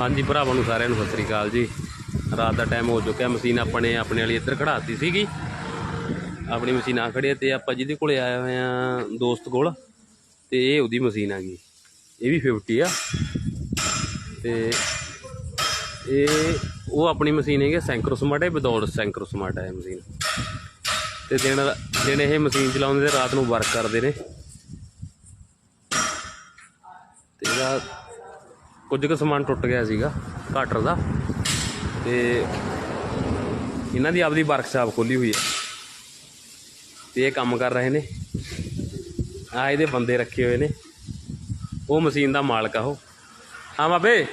ਹਾਂਜੀ ਭਰਾਵਾਂ ਨੂੰ ਸਾਰਿਆਂ ਨੂੰ ਸਤਿ ਸ੍ਰੀ ਅਕਾਲ ਜੀ। ਰਾਤ ਦਾ ਟਾਈਮ ਹੋ ਚੁੱਕਿਆ, ਮਸ਼ੀਨ ਆਪਣੇ ਆਪਣੇ ਵਾਲੀ ਇੱਧਰ ਖੜਾਤੀ ਸੀਗੀ। ਆਪਣੀ ਮਸ਼ੀਨ ਆ ਖੜੀ ਹੈ ਤੇ ਆਪਾਂ ਜਿਹਦੇ ਕੋਲੇ ਆਏ ਹੋਏ ਆ ਦੋਸਤ ਕੋਲ, ਤੇ ਇਹ ਉਹਦੀ ਮਸ਼ੀਨ ਆ ਗਈ। ਇਹ ਵੀ 50 ਆ। ਤੇ ਇਹ ਉਹ ਆਪਣੀ ਮਸ਼ੀਨ ਹੈਗੀ ਸੈਂਕਰੋ ਸੈਂਕਰੋਸਮਾਰਟ ਹੈ ਵਿਦਆਊਟ ਸੈਂਕਰੋਸਮਾਰਟ ਹੈ ਮਸ਼ੀਨ। ਤੇ ਦਿਨ ਦਿਨ ਇਹ ਮਸ਼ੀਨ ਚਲਾਉਂਦੇ ਤੇ ਰਾਤ ਨੂੰ ਵਰਕ ਕਰਦੇ ਨੇ। ਤੇ ਇਹਦਾ ਕੁਝ ਕੁ ਸਮਾਨ ਟੁੱਟ ਗਿਆ ਸੀਗਾ ਕਾਟਰ ਦਾ ਤੇ ਇਹਨਾਂ ਦੀ ਆਪਦੀ ਵਰਕਸ਼ਾਪ ਖੋਲੀ ਹੋਈ ਹੈ ਤੇ ਇਹ ਕੰਮ ਕਰ ਰਹੇ ਨੇ। ਆ ਇਹਦੇ ਬੰਦੇ ਰੱਖੇ ਹੋਏ ਨੇ। ਉਹ ਮਸ਼ੀਨ ਦਾ ਮਾਲਕ ਆ ਉਹ। ਹਾਂ ਬਾਬੇ।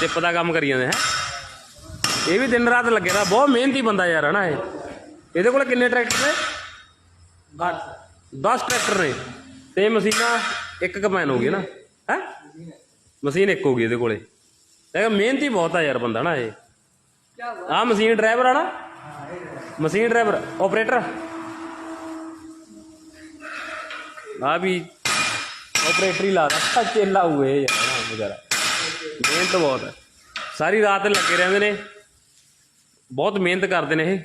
ਟਿੱਪ ਦਾ ਕੰਮ ਕਰੀ ਜਾਂਦੇ ਹੈ ਇਹ ਵੀ ਦਿਨ ਰਾਤ ਲੱਗੇ ਦਾ। ਬਹੁਤ ਮਿਹਨਤੀ ਬੰਦਾ ਯਾਰ ਹਨਾ ਇਹ। ਇਹਦੇ ਕੋਲ ਕਿੰਨੇ ਟਰੈਕਟਰ ਨੇ? 10 ਟਰੈਕਟਰ ਨੇ। ਤੇ ਮਸ਼ੀਨਾਂ ਇੱਕ ਕਮੈਨ ਹੋ ਗਈ ਨਾ? ਹੈ? ਮਸ਼ੀਨ ਇੱਕ ਹੋ ਗਈ ਇਹਦੇ ਕੋਲੇ। ਇਹ ਮਿਹਨਤੀ ਬਹੁਤ ਆ ਯਾਰ ਬੰਦਾ ਨਾ ਇਹ। ਆ ਮਸ਼ੀਨ ਡਰਾਈਵਰ ਆ ਨਾ? Machine driver, operator. ਆ ਵੀ ਆਪਰੇਟਰ ਹੀ ਲਾਦਾ ਚੇਲਾ ਹੋਏ ਯਾਰ ਵਿਚਾਰਾ। ਮਿਹਨਤ ਬਹੁਤ ਹੈ ਸਾਰੀ ਰਾਤ ਲੱਗੇ ਰਹਿੰਦੇ ਨੇ। ਬਹੁਤ ਮਿਹਨਤ ਕਰਦੇ ਨੇ ਇਹ।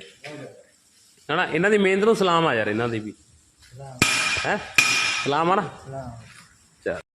ਹਨਾ, ਇਹਨਾਂ ਦੀ ਮਿਹਨਤ ਨੂੰ ਸਲਾਮ ਆ ਯਾਰ, ਇਹਨਾਂ ਦੀ ਵੀ। ਹੈ? ਸਲਾਮ ਆ ਨਾ? that